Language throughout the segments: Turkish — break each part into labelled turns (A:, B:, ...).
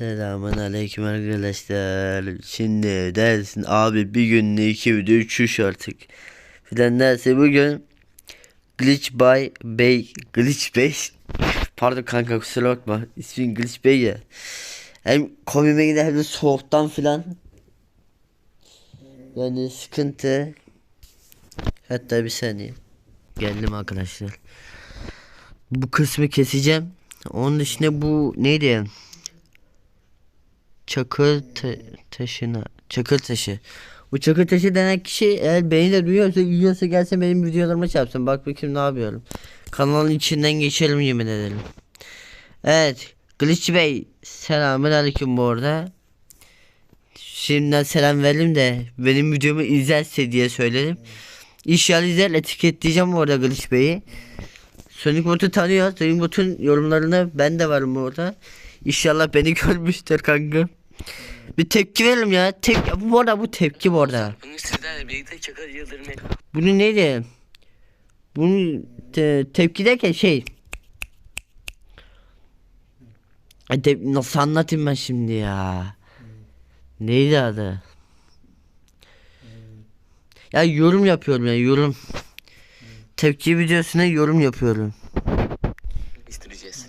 A: Selamun aleyküm arkadaşlar. Şimdi dersin abi bir günde iki video uçuş artık. Filan derse bugün Glitch by Bey Glitch Bey. Pardon kanka kusura bakma. İsmin Glitch Bey ya. Hem komime gider hem de soğuktan filan. Yani sıkıntı. Hatta bir saniye. Geldim arkadaşlar. Bu kısmı keseceğim. Onun dışında bu neydi Çakır ta- taşına Çakır taşı. Bu çakır taşı denen kişi eğer beni de duyuyorsa yiyorsa gelsin benim videolarıma çarpsın. Bak bakayım ne yapıyorum. Kanalın içinden geçelim yemin ederim. Evet Glitch Bey Selamun aleyküm bu arada. Şimdiden selam verelim de benim videomu izlerse diye söyledim. İnşallah izler etiketleyeceğim bu arada Glitch Bey'i. Sonic Bot'u tanıyor. Sonic Bot'un yorumlarına ben de varım orada. İnşallah beni görmüştür kanka. Bir tepki verelim ya. Tepki, bu arada bu tepki bu arada.
B: Bugün sizlerle birlikte Çakır Yıldırım
A: Bunun neydi? Bunun te, tepki derken şey. Te, nasıl anlatayım ben şimdi ya? Neydi adı? Ya yorum yapıyorum ya yorum. Tepki videosuna yorum yapıyorum.
B: istireceğiz.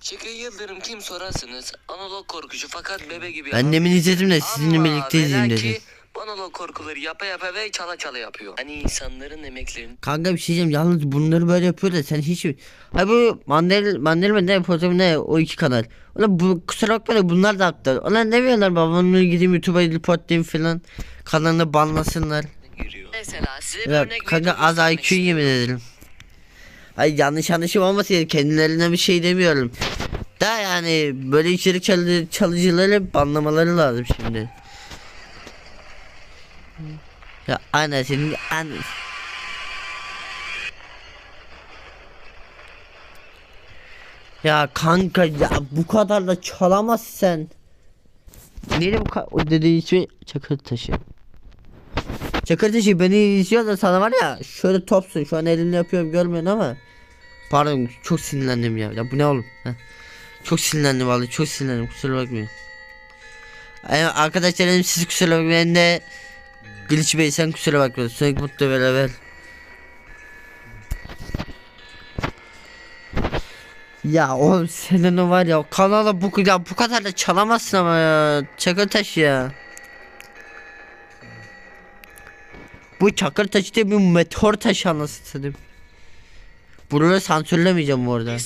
B: Çakır Yıldırım kim sorarsanız analog korkucu fakat bebe gibi
A: Ben demin izledim de sizinle birlikte izleyeyim dedim.
B: analog korkuları yapa yapa ve çala çala yapıyor. Hani insanların emeklerini
A: Kanka bir şey diyeceğim yalnız bunları böyle yapıyor da sen hiç Hay bu Mandel Mandel mi ne fotoğrafı ne o iki kanal. Ulan bu kusura bakma da bunlar da haklı. Ulan demiyorlar babamın gideyim YouTube'a reportlayayım falan. Kanalını banlasınlar.
B: giriyor. Mesela size bir
A: Ya
B: örnek
A: kanka az IQ yemin ederim. Ay yanlış anlaşım olmasın kendilerine bir şey demiyorum. Da yani böyle içerik çalı çalıcıları banlamaları lazım şimdi. Ya ana senin an Ya kanka ya bu kadar da çalamaz sen. Neydi bu ka- o dediği ismi Çakır taşı. Çakır taşı beni izliyor da sana var ya şöyle topsun şu an elimle yapıyorum görmüyorsun ama. Pardon çok sinirlendim ya. Ya bu ne oğlum? Heh. Çok sinirlendim vallahi çok sinirlendim kusura bakmayın. Yani arkadaşlarım siz kusura bakmayın de Glitch Bey sen kusura bakma. Sonic Mutlu beraber. Ya o senin o var ya kanala bu ya bu kadar da çalamazsın ama ya. Çakır taşı ya. Bu çakır taşı değil bir meteor taşı anasını satayım. Bunu sansürlemeyeceğim bu arada.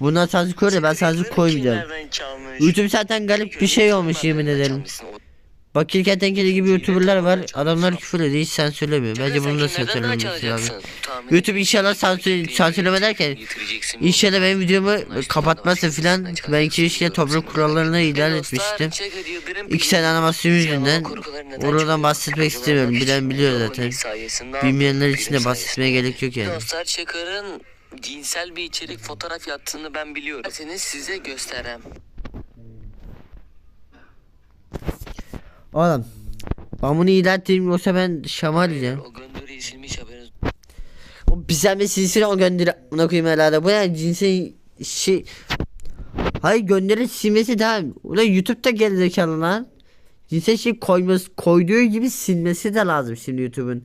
A: Bundan sansür koy ben sansür koymayacağım. YouTube zaten garip bir şey olmuş yemin ederim. Bakir Kertenkele gibi YouTuber'lar var. Adamlar küfür ediyor hiç sansürlemiyor. Bence bunu da sansürlemesi lazım. YouTube inşallah sansür, sansürleme derken İnşallah benim videomu kapatmazsa filan ben iki işte toplum kurallarını ihlal etmiştim. İki sene animasyon yüzünden oradan bahsetmek istemiyorum. Bilen biliyor zaten. Bilmeyenler için de bahsetmeye gerek yok yani.
B: Cinsel bir içerik fotoğraf yattığını ben biliyorum. Seni size gösterem.
A: Oğlum ben bunu ihlal ettiğim yoksa ben şamar diyeceğim.
B: O gönderi silmiş haberiniz.
A: O bize bir silsile o gönderi buna koyayım herhalde. Bu ne cinsel şey. Hayır gönderi silmesi tamam. Ulan YouTube'da gerizekalı lan. Cinsel şey koyması, koyduğu gibi silmesi de lazım şimdi YouTube'un.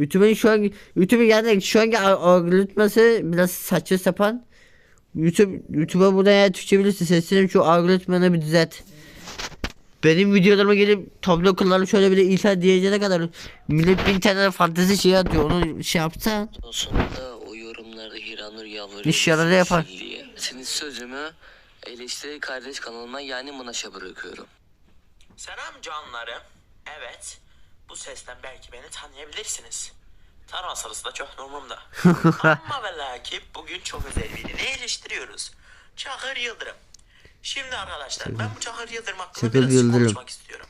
A: YouTube'un şu an YouTube'un yani şu anki al- algoritması biraz saçma sapan. YouTube YouTube'a burada ya Türkçe bilirsin seslerim şu algoritmanı bir düzelt. Benim videolarıma gelip tablo kullanıp şöyle bir de İsa diyeceğine kadar millet bin tane fantezi şey atıyor onu şey yapsa
B: Sonunda o yorumlarda Hiranur yalvarıyor.
A: İnşallah da yapar.
B: Senin sözümü eleştiri kardeş kanalıma yani Mınaş'a bırakıyorum.
C: Selam canlarım. Evet, bu sesten belki beni tanıyabilirsiniz. Tanımasanız da çok umurumda. Ama ve lakin bugün çok özel birini eleştiriyoruz. Çakır Yıldırım. Şimdi arkadaşlar ben bu Çakır Yıldırım hakkında
A: Çakır
C: biraz
A: Yıldırım.
C: konuşmak istiyorum.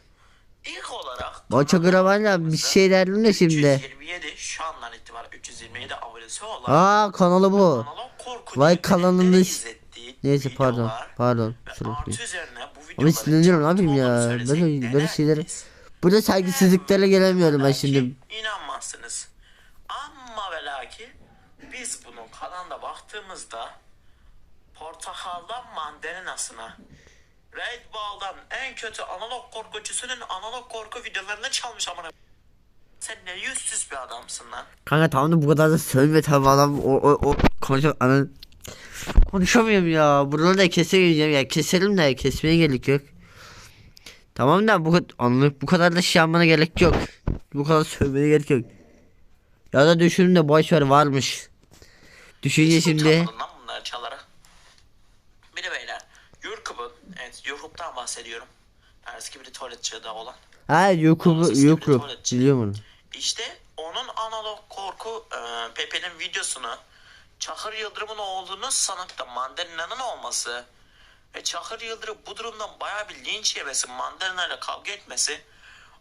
C: İlk olarak
A: O Çakır'a var ya bir şey derdim de şimdi
C: 327 şu andan itibaren 327 abonesi olan
A: Aa kanalı bu Vay
C: izlettiği
A: Neyse pardon pardon Ama sinirleniyorum ne yapayım ya böyle, böyle
C: derdiniz?
A: Burada saygısızlıklara gelemiyorum ben şimdi
C: inanmazsınız. Ama ve lakin biz bunun kanalına baktığımızda portakaldan mandalinasına, Red YouTube'dan en kötü analog korkucusunun analog korku videolarını çalmış amına. Sen ne yüzsüz bir adamsın lan.
A: Kanka tamam da bu kadar da söyleme tabi adam o o o konuşam ana konuşamıyorum ya buraları da kesemeyeceğim ya keselim de kesmeye gerek yok. Tamam da bu anlık bu kadar da şey yapmana gerek yok. Bu kadar söylemene gerek yok. Ya da düşünün de boş ver varmış. Düşünce şimdi
C: lan. Bir de beyler. YouTube'un, evet YouTube'dan bahsediyorum. Eski bir tuvalet çığda olan.
A: ha YouTube
C: tuvaletçi?
A: biliyorum onu.
C: İşte onun analog korku e, Pepe'nin videosunu Çakır Yıldırım'ın oğlunu sanıp da Mandalina'nın olması ve Çakır Yıldırım bu durumdan bayağı bir linç yemesi, Mandalina ile kavga etmesi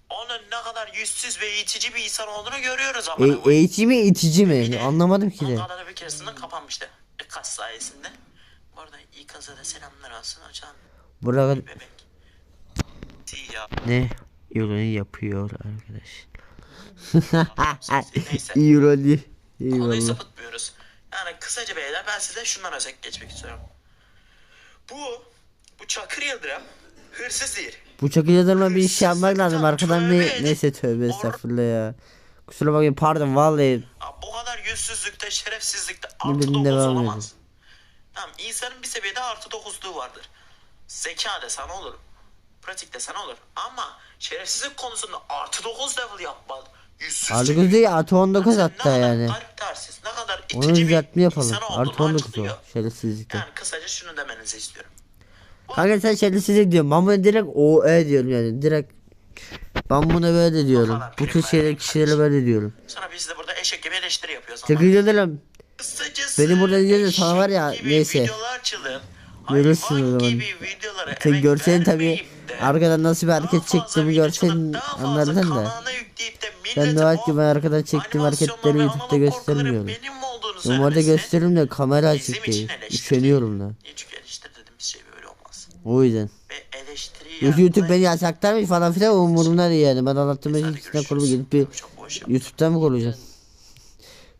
C: onun ne kadar yüzsüz ve itici bir insan olduğunu görüyoruz ama.
A: E, eğitici mi itici mi anlamadım ki de.
C: kanalı bir keresinde kapanmıştı. İkaz sayesinde. Bu arada İkaz'a da selamlar olsun hocam.
A: Burada
C: Bebek.
A: Ne ironi yapıyor arkadaş.
C: Neyse.
A: ironi.
C: Konuyu sapıtmıyoruz. Yani kısaca beyler ben size şundan özet geçmek istiyorum. Bu, bu Çakır Yıldırım hırsız değil.
A: Bu çok yazılma bir iş yapmak lazım. Arkadan
C: edin.
A: neyse tövbe estağfurullah ya. Kusura bakmayın pardon vallahi.
C: Ya bu kadar yüzsüzlükte, şerefsizlikte
A: Ne
C: artı
A: bileyim,
C: 9
A: devam
C: olamaz. Tamam insanın bir seviyede artı 9'luğu vardır. Zeka desen olur. Pratik desen olur. Ama şerefsizlik konusunda artı 9 level yapmalı. Yüzsüzce
A: Artı 9 değil artı 19
C: Sen
A: hatta
C: kadar
A: yani.
C: karaktersiz, ne kadar itici
A: Onu
C: bir
A: düzeltme yapalım.
C: insan olduğunu
A: Artı 19 o.
C: açıklıyor.
A: Şerefsizlikte.
C: Yani kısaca şunu demenizi istiyorum.
A: Kanka sen şerefsizlik diyorsun. Ben bunu direkt o e diyorum yani. Direkt ben bunu böyle diyorum. Bu tür şeyler kişilere böyle diyorum.
C: Sonra biz de burada eşek gibi eleştiri yapıyoruz. ama
A: Teşekkür ederim.
C: Kısacası
A: Beni burada izleyince sana
C: eşek
A: var ya,
C: gibi
A: neyse.
C: videolar çılın,
A: Görürsün o zaman. Sen görsen tabi arkadan nasıl bir hareket çektiğimi görsen anlardın da. Ben de var ki ben arkadan çektiğim hareketleri YouTube'da göstermiyorum. Normalde gösteririm de kamera açık değil.
C: eleştiri.
A: Üşeniyorum da.
C: Şey.
A: O yüzden. YouTube beni yasaklar mı falan filan umurumda değil yani. Ben anlattığım için içinden kolumu gelip bir. YouTube'dan mı konuşacağım?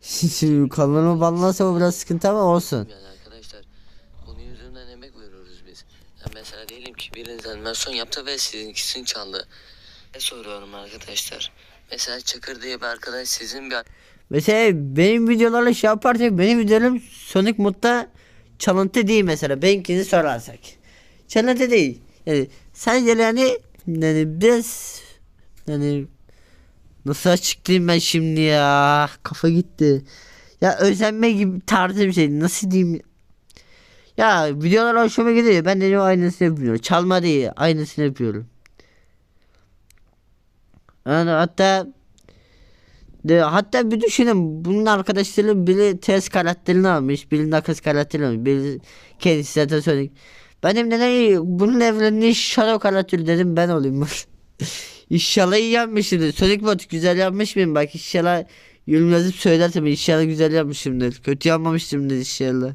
A: Şimdi kanalımı banlarsa o biraz sıkıntı ama olsun.
B: Yani arkadaşlar bunun yüzünden emek veriyoruz biz. Yani mesela diyelim ki biriniz animasyon yaptı ve sizinkisini çaldı. Ne soruyorum arkadaşlar. Mesela Çakır diye bir arkadaş sizin bir
A: Mesela benim videolarla şey yaparsak benim videolarım Sonic Mod'da çalıntı değil mesela. Benimkini sorarsak. Çalıntı değil. Yani sadece yani yani biraz yani nasıl açıklayayım ben şimdi ya kafa gitti. Ya özenme gibi tarzı bir şey nasıl diyeyim ya videolar hoşuma gidiyor ben de aynısını yapıyorum çalma değil aynısını yapıyorum yani hatta de, hatta bir düşünün bunun arkadaşları biri test karakterini almış, biri nakız karakterini almış, biri kendisi zaten Sonic. Benim neden bunun evrenini Shadow karakteri dedim ben olayım. inşallah iyi yapmışımdır. Sonic Bot güzel yapmış mıyım? Bak inşallah yorum yazıp söylersem inşallah güzel yapmışımdır. Kötü yapmamışımdır inşallah.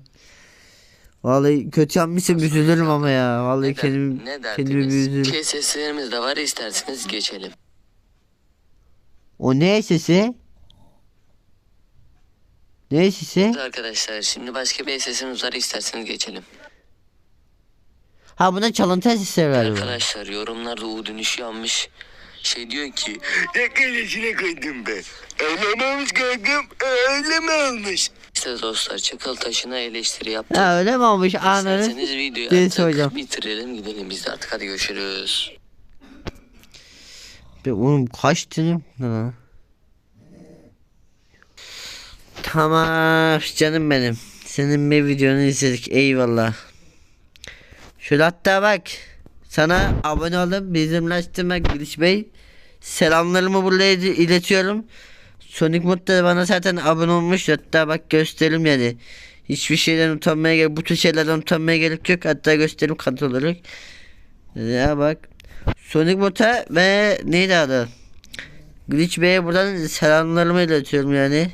A: Vallahi kötü yapmışım üzülürüm ama ya. Vallahi
B: ne,
A: kendimi,
B: ne
A: kendimi üzülürüm.
B: Şey seslerimiz de var isterseniz geçelim.
A: O ne sesi? Ne sesi?
B: Arkadaşlar şimdi başka bir sesimiz var isterseniz geçelim.
A: Ha buna çalıntı sesi galiba.
B: Arkadaşlar yorumlarda U dönüşü yanmış. Şey diyor ki ne kalesine koydum ben. Öyle mi olmuş koydum öyle mi olmuş? İşte dostlar çakıl taşına eleştiri yaptık.
A: Ha öyle mi olmuş ananı?
B: İsterseniz videoyu
A: Neyse
B: artık
A: hocam.
B: bitirelim gidelim biz de artık hadi görüşürüz.
A: Be oğlum kaç lan? Tamam canım benim. Senin bir videonu izledik eyvallah. Şöyle hatta bak. Sana abone olup bizimle açtığıma Giriş Bey. Selamlarımı buraya il- iletiyorum. Sonic Mod bana zaten abone olmuş. Hatta bak gösterim yani. Hiçbir şeyden utanmaya gerek, bu tür şeylerden utanmaya gerek yok. Hatta gösterim kat olarak. Ya bak. Sonic Bot'a ve neydi adı? Glitch Bey'e buradan selamlarımı iletiyorum yani.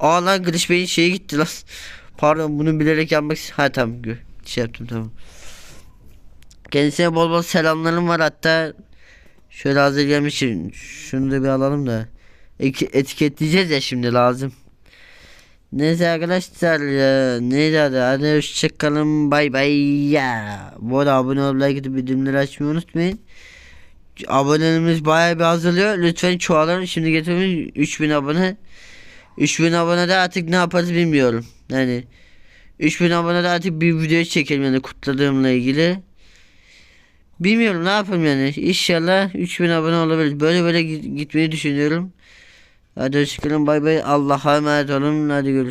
A: Aa lan Glitch Bey'in şeyi gitti lan. Pardon bunu bilerek yapmak Ha tamam şey yaptım tamam. Kendisine bol bol selamlarım var hatta şöyle hazır gelmişim. Şunu da bir alalım da. Etiketleyeceğiz ya şimdi lazım. Neyse arkadaşlar ya, neydi adı? Hadi hoşçakalın bay bay ya. Bu arada abone olup like atıp bildirimleri açmayı unutmayın. Abonelerimiz bayağı bir azalıyor. Lütfen çoğalın. Şimdi getirmiş 3000 abone. 3000 abone de artık ne yaparız bilmiyorum. Yani 3000 abone de artık bir video çekelim yani kutladığımla ilgili. Bilmiyorum ne yapayım yani. İnşallah 3000 abone olabiliriz. Böyle böyle git- gitmeyi düşünüyorum. Hadi hoşçakalın bay bay. Allah'a emanet olun. Hadi görüşürüz.